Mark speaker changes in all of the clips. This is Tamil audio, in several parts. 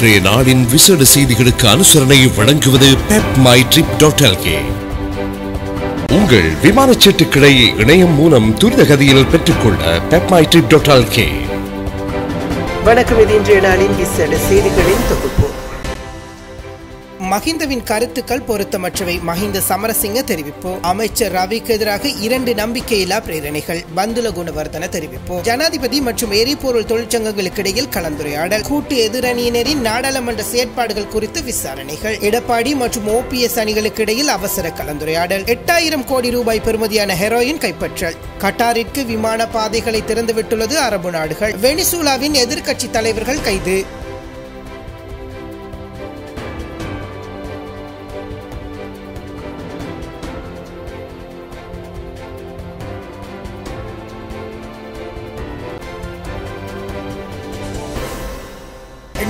Speaker 1: இன்றைய நாளின் விசேட செய்திகளுக்கு அனுசரணை வழங்குவது பெப் மை ட்ரிப் டாட் உங்கள் விமான சீட்டுக்களை இணையம் மூலம் துரித கதியில் பெற்றுக்கொள்ள பெப் மை ட்ரிப் டாட்
Speaker 2: வணக்கம் இது இன்றைய நாளின் விசேட செய்திகளின் தொகுப்பு.
Speaker 3: மஹிந்தவின் கருத்துக்கள் பொருத்தமற்றவை. மஹிந்த சமரசிங்க தெரிவிப்பு. அமைச்சர் ரவிக்கு எதிராக இரண்டு நம்பிக்கையில்லா பிரேரணைகள். பந்துல குணவர்தன தெரிவிப்பு. ஜனாதிபதி மற்றும் எரிபொருள் தொழிற்சங்கங்களுக்கு இடையில் கலந்துரையாடல். கூட்டு எதிரணியினரின் நாடாளுமன்ற செயற்பாடுகள் குறித்து விசாரணைகள். எடப்பாடி மற்றும் ஓபிஎஸ் அணிகளுக்கு இடையில் அவசர கலந்துரையாடல். எட்டாயிரம் கோடி ரூபாய் பெறுமதியான ஹெரோயின் கைப்பற்றல். கட்டாரிற்கு விமான பாதைகளை திறந்துவிட்டுள்ளது அரபு நாடுகள். வெனிசூலாவின் எதிர்க்கட்சி தலைவர்கள் கைது.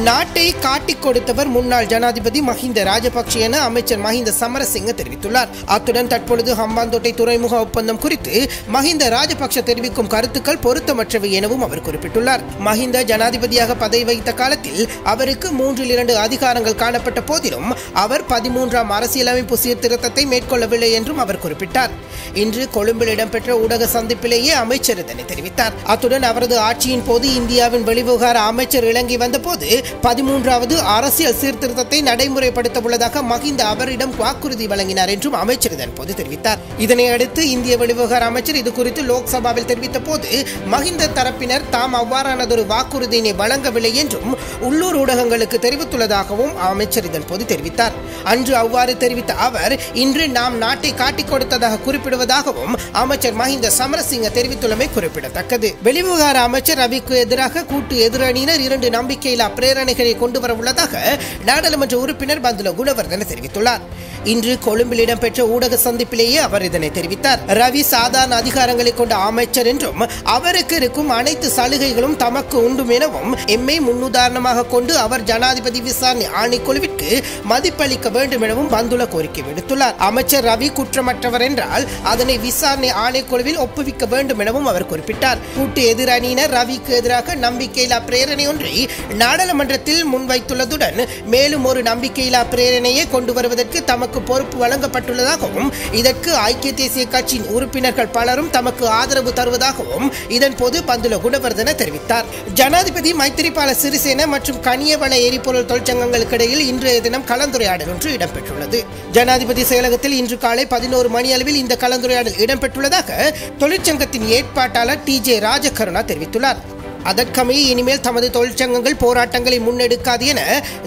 Speaker 3: நாட்டை காட்டிக் கொடுத்தவர் முன்னாள் ஜனாதிபதி மஹிந்த ராஜபக்ஷ என அமைச்சர் மஹிந்த சமரசிங்க தெரிவித்துள்ளார். அத்துடன் தற்பொழுது ஹம்பாந்தோட்டை துறைமுக ஒப்பந்தம் குறித்து மஹிந்த ராஜபக்ஷ தெரிவிக்கும் கருத்துக்கள் பொருத்தமற்றவை எனவும் அவர் குறிப்பிட்டுள்ளார். மஹிந்த ஜனாதிபதியாக பதவி வகித்த காலத்தில் அவருக்கு மூன்றில் இரண்டு அதிகாரங்கள் காணப்பட்ட போதிலும் அவர் பதிமூன்றாம் அரசியலமைப்பு சீர்திருத்தத்தை மேற்கொள்ளவில்லை என்றும் அவர் குறிப்பிட்டார். இன்று கொழும்பில் இடம்பெற்ற ஊடக சந்திப்பிலேயே அமைச்சர் இதனை தெரிவித்தார். அத்துடன் அவரது ஆட்சியின் போது இந்தியாவின் வெளிவிவகார அமைச்சர் இலங்கை வந்தபோது பதிமூன்றாவது அரசியல் சீர்திருத்தத்தை நடைமுறைப்படுத்த உள்ளதாக மஹிந்த அவரிடம் வாக்குறுதி வழங்கினார் என்றும் அமைச்சர் இதன்போது தெரிவித்தார். இதனையடுத்து இந்திய வெளிவிவகார அமைச்சர் இது குறித்து லோக்சபாவில் தெரிவித்த போது மஹிந்த தரப்பினர் தாம் அவ்வாறானதொரு வாக்குறுதியினை வழங்கவில்லை என்றும் உள்ளூர் ஊடகங்களுக்கு தெரிவித்துள்ளதாகவும் அமைச்சர் இதன்போது தெரிவித்தார். அன்று அவ்வாறு தெரிவித்த அவர் இன்று நாம் நாட்டை காட்டிக் கொடுத்ததாக குறிப்பிடுவதாகவும் அமைச்சர் மஹிந்த சமரசிங்க தெரிவித்துள்ளமை குறிப்பிடத்தக்கது. வெளிவிவகார அமைச்சர் ரவிக்கு எதிராக கூட்டு எதிரணியினர் இரண்டு நம்பிக்கையில்லா பிரேர பிரேரணைகளை கொண்டு வர உள்ளதாக நாடாளுமன்ற உறுப்பினர் பந்துல குணவர்தன தெரிவித்துள்ளார். இன்று கொழும்பில் இடம்பெற்ற ஊடக சந்திப்பிலேயே அவர் இதனை தெரிவித்தார். ரவி சாதாரண அதிகாரங்களை கொண்ட அமைச்சர் என்றும் அவருக்கு இருக்கும் அனைத்து சலுகைகளும் தமக்கு உண்டும் எனவும் எம்மை முன்னுதாரணமாக கொண்டு அவர் ஜனாதிபதி விசாரணை ஆணைக்குழுவிற்கு மதிப்பளிக்க வேண்டும் எனவும் பந்துல கோரிக்கை விடுத்துள்ளார். அமைச்சர் ரவி குற்றமற்றவர் என்றால் அதனை விசாரணை ஆணைக்குழுவில் ஒப்புவிக்க வேண்டும் எனவும் அவர் குறிப்பிட்டார். கூட்டு எதிரணியினர் ரவிக்கு எதிராக நம்பிக்கையில்லா பிரேரணை ஒன்றை நாடாளுமன்றத்தில் முன்வைத்துள்ளதுடன் மேலும் ஒரு நம்பிக்கையில்லா பிரேரணையை கொண்டு வருவதற்கு தமக்கு பொறுப்பு வழங்கப்பட்டுள்ளதாகவும் இதற்கு ஐக்கிய தேசிய கட்சியின் உறுப்பினர்கள் பலரும் தமக்கு ஆதரவு தருவதாகவும் இதன் போது பந்துல குணவர்தன தெரிவித்தார். ஜனாதிபதி மைத்திரிபால சிறிசேன மற்றும் கனியவள எரிபொருள் தொழிற்சங்கங்களுக்கு இடையில் இன்றைய தினம் கலந்துரையாடல் ஒன்று இடம்பெற்றுள்ளது. ஜனாதிபதி செயலகத்தில் இன்று காலை பதினோரு மணி அளவில் இந்த கலந்துரையாடல் இடம்பெற்றுள்ளதாக தொழிற்சங்கத்தின் ஏற்பாட்டாளர் டி ஜே ராஜகருணா தெரிவித்துள்ளார். அதற்கமையே இனிமேல் தமது தொழிற்சங்கங்கள் போராட்டங்களை முன்னெடுக்காது என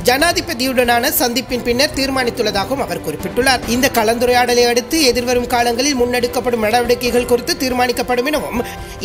Speaker 3: ஜனாதிபதியுடனான சந்திப்பின் பின்னர் தீர்மானித்துள்ளதாகவும் அவர் குறிப்பிட்டுள்ளார். இந்த கலந்துரையாடலை அடுத்து எதிர்வரும் காலங்களில் முன்னெடுக்கப்படும் நடவடிக்கைகள் குறித்து தீர்மானிக்கப்படும் எனவும்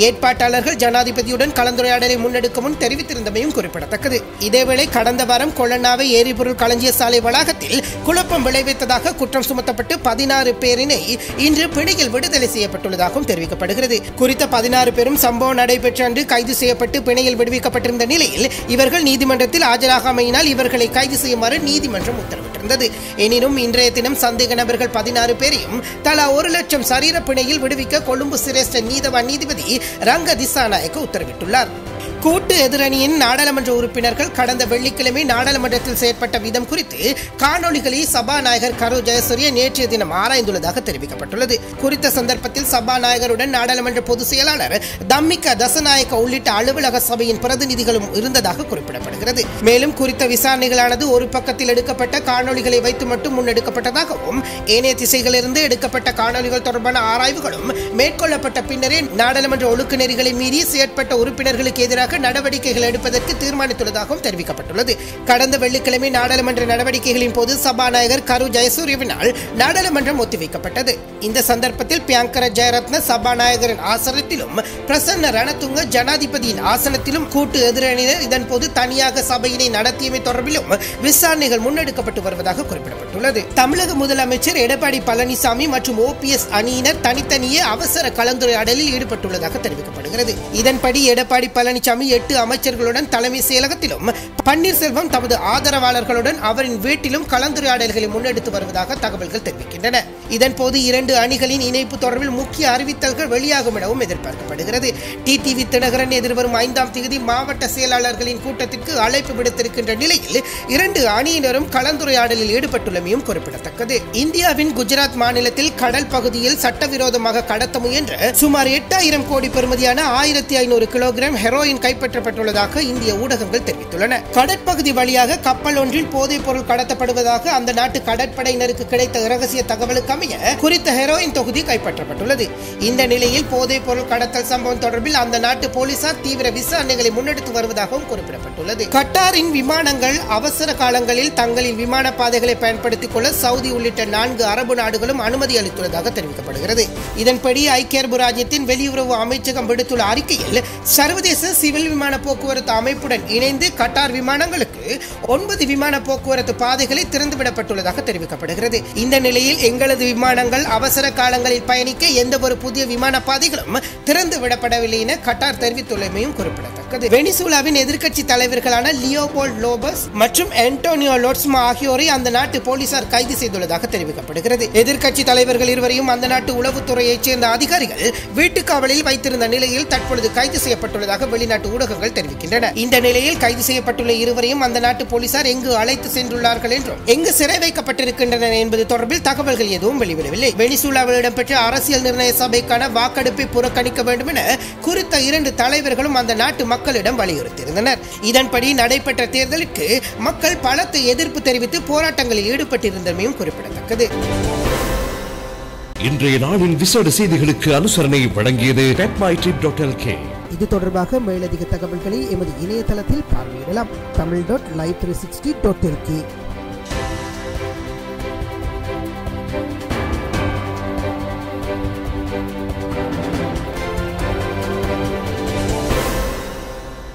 Speaker 3: ஏற்பாட்டாளர்கள் ஜனாதிபதியுடன் கலந்துரையாடலை முன்னெடுக்க முன் தெரிவித்திருந்தமையும் குறிப்பிடத்தக்கது. இதேவேளை கடந்த வாரம் கொள்ளனாவை எரிபொருள் களஞ்சிய சாலை வளாகத்தில் குழப்பம் விளைவித்ததாக குற்றம் சுமத்தப்பட்டு பதினாறு பேரினை இன்று பிடியில் விடுதலை செய்யப்பட்டுள்ளதாகவும் தெரிவிக்கப்படுகிறது. குறித்த பதினாறு பேரும் சம்பவம் நடைபெற்ற அன்று கைது செய்யப்பட்டு பிணையில் விடுவிக்கப்பட்டிருந்த நிலையில் இவர்கள் நீதிமன்றத்தில் ஆஜராகாமையினால் இவர்களை கைது செய்யுமாறு நீதிமன்றம் உத்தரவிட்டிருந்தது. எனினும் இன்றைய தினம் சந்தேக நபர்கள் பதினாறு பேரையும் தலா ஒரு லட்சம் சரீர பிணையில் விடுவிக்க கொழும்பு சிரேஷ்ட நீதவான் நீதிபதி ரங்க திசாநாயக்க உத்தரவிட்டுள்ளார். கூட்டு எதிரணியின் நாடாளுமன்ற உறுப்பினர்கள் கடந்த வெள்ளிக்கிழமை நாடாளுமன்றத்தில் செயற்பட்ட விதம் குறித்து காணொளிகளை சபாநாயகர் கரு ஜெயசூரிய நேற்றைய தினம் ஆராய்ந்துள்ளதாக தெரிவிக்கப்பட்டுள்ளது. குறித்த சந்தர்ப்பத்தில் சபாநாயகருடன் நாடாளுமன்ற பொதுச் செயலாளர் தம்மிக்க தசநாயக்க உள்ளிட்ட அலுவலக சபையின் பிரதிநிதிகளும் இருந்ததாக குறிப்பிடப்படுகிறது. மேலும் குறித்த விசாரணைகளானது ஒரு பக்கத்தில் எடுக்கப்பட்ட காணொளிகளை வைத்து மட்டும் முன்னெடுக்கப்பட்டதாகவும் ஏனைய திசைகளிலிருந்து எடுக்கப்பட்ட காணொளிகள் தொடர்பான ஆராய்வுகளும் மேற்கொள்ளப்பட்ட பின்னரே நாடாளுமன்ற ஒழுக்க நெறிகளை மீறி செயற்பட்ட உறுப்பினர்களுக்கு எதிராக நடவடிக்கைகள் எடுப்பதற்கு தீர்மானித்துள்ளதாகவும் தெரிவிக்கப்பட்டுள்ளது. கடந்த வெள்ளிக்கிழமை நாடாளுமன்ற நடவடிக்கைகளின் போது சபாநாயகர் கரு ஜெயசூரியவினால் நாடாளுமன்றம் ஒத்திவைக்கப்பட்டது. இந்த சந்தர்ப்பத்தில் பியாங்கர ஜெயரத்ன சபாநாயகரின் ஆசனத்திலும் பிரசன்ன ரணதுங்க ஜனாதிபதியின் ஆசனத்திலும் கூட்டு எதிரணியினர் இதன்போது தனியாக சபையினை நடத்தியமை தொடர்பிலும் விசாரணைகள் முன்னெடுக்கப்பட்டு வருவதாக குறிப்பிடப்பட்டுள்ளது. தமிழக முதலமைச்சர் எடப்பாடி பழனிசாமி மற்றும் ஓபிஎஸ் அணியினர் தனித்தனியே அவசர கலந்துரையாடலில் ஈடுபட்டுள்ளதாக தெரிவிக்கப்படுகிறது. இதன்படி எடப்பாடி பழனிசாமி பழனிசாமி எட்டு அமைச்சர்களுடன் தலைமை செயலகத்திலும் பன்னீர்செல்வம் தமது ஆதரவாளர்களுடன் அவரின் வீட்டிலும் கலந்துரையாடல்களை முன்னெடுத்து வருவதாக தகவல்கள் தெரிவிக்கின்றன. இதன்போது இரண்டு அணிகளின் இணைப்பு தொடர்பில் முக்கிய அறிவித்தல்கள் வெளியாகும் எனவும் எதிர்பார்க்கப்படுகிறது. டிடிவி தினகரன் எதிர்வரும் ஐந்தாம் தேதி மாவட்ட செயலாளர்களின் கூட்டத்திற்கு அழைப்பு விடுத்திருக்கின்ற நிலையில் இரண்டு அணியினரும் கலந்துரையாடலில் ஈடுபட்டுள்ளமையும் குறிப்பிடத்தக்கது. இந்தியாவின் குஜராத் மாநிலத்தில் கடல் பகுதியில் சட்டவிரோதமாக கடத்த முயன்ற சுமார் எட்டாயிரம் கோடி பெறுமதியான ஆயிரத்தி ஐநூறு கிலோகிராம் ஹெரோயின் கைப்பற்றப்பட்டுள்ளதாக இந்திய ஊடகங்கள் தெரிவித்துள்ளன. கடற்பகுதி வழியாக கப்பல் ஒன்றில் போதைப் பொருள் கடத்தப்படுவதாக அந்த நாட்டு கடற்படையினருக்கு கிடைத்த இரகசிய தகவலுக்கு அமைய குறித்த ஹெரோயின் தொகுதி கைப்பற்றப்பட்டுள்ளது. இந்த நிலையில் போதைப் பொருள் கடத்தல் சம்பவம் தொடர்பில் அந்த நாட்டு போலீசார் தீவிர விசாரணைகளை முன்னெடுத்து வருவதாகவும் குறிப்பிடப்பட்டுள்ளது. கட்டாரின் விமானங்கள் அவசர காலங்களில் தங்களின் விமான பாதைகளை பயன்படுத்திக் கொள்ள சவுதி உள்ளிட்ட நான்கு அரபு நாடுகளும் அனுமதி அளித்துள்ளதாக தெரிவிக்கப்படுகிறது. இதன்படி ஐக்கிய அரபு ராஜ்யத்தின் வெளியுறவு அமைச்சகம் விடுத்துள்ள அறிக்கையில் சர்வதேச சிவில் விமான போக்குவரத்து அமைப்புடன் இணைந்து கட்டார் விமானங்களுக்கு ஒன்பது விமான போக்குவரத்து பாதைகளை திறந்துவிடப்பட்டுள்ளதாக தெரிவிக்கப்படுகிறது. இந்த நிலையில் எங்களது விமானங்கள் அவசர காலங்களில் பயணிக்க எந்த ஒரு புதிய விமான பாதைகளும் திறந்து விடப்படவில்லை என கட்டார் தெரிவித்துள்ளமையும் குறிப்பிடத்தக்கது. வெனிசூலாவின் எதிர்க்கட்சி தலைவர்களான லியோபோல்ட் லோபஸ் மற்றும் ஆண்டோனியோ லோட்ஸ்மா ஆகியோரை அந்த நாட்டு போலீசார் கைது செய்துள்ளதாக தெரிவிக்கப்படுகிறது. எதிர்க்கட்சி தலைவர்கள் இருவரையும் அந்த நாட்டு உளவுத்துறையைச் சேர்ந்த அதிகாரிகள் வீட்டுக்காவலில் வைத்திருந்த நிலையில் தற்பொழுது கைது செய்யப்பட்டுள்ளதாக வெளிநாட்டு ஊடகங்கள் தெரிவிக்கின்றன. இந்த நிலையில் கைது செய்யப்பட்டுள்ள இருவரையும் அந்த நாட்டு போலீசார் எங்கு அழைத்து சென்றுள்ளார்கள் என்றும் எங்கு சிறை வைக்கப்பட்டிருக்கின்றனர் என்பது தொடர்பில் தகவல்கள் எதுவும் வெளிவிடவில்லை வெனிசூலாவில் இடம்பெற்ற அரசியல் நிர்ணய சபைக்கான வாக்கெடுப்பை புறக்கணிக்க வேண்டும் என குறித்த இரண்டு தலைவர்களும் அந்த நாட்டு மக்கள் மக்களிடம் வலியுறுத்தியிருந்தனர். இதன்படி நடைபெற்ற தேர்தலுக்கு மக்கள் பலத்த எதிர்ப்பு தெரிவித்து போராட்டங்களில் ஈடுபட்டிருந்தமையும் குறிப்பிடத்தக்கது.
Speaker 1: இன்றைய நாளின் விசேட செய்திகளுக்கு அனுசரணை வழங்கியது
Speaker 3: இது தொடர்பாக மேலதிக தகவல்களை எமது இணையதளத்தில் பார்வையிடலாம். Tamil dot live three sixty dot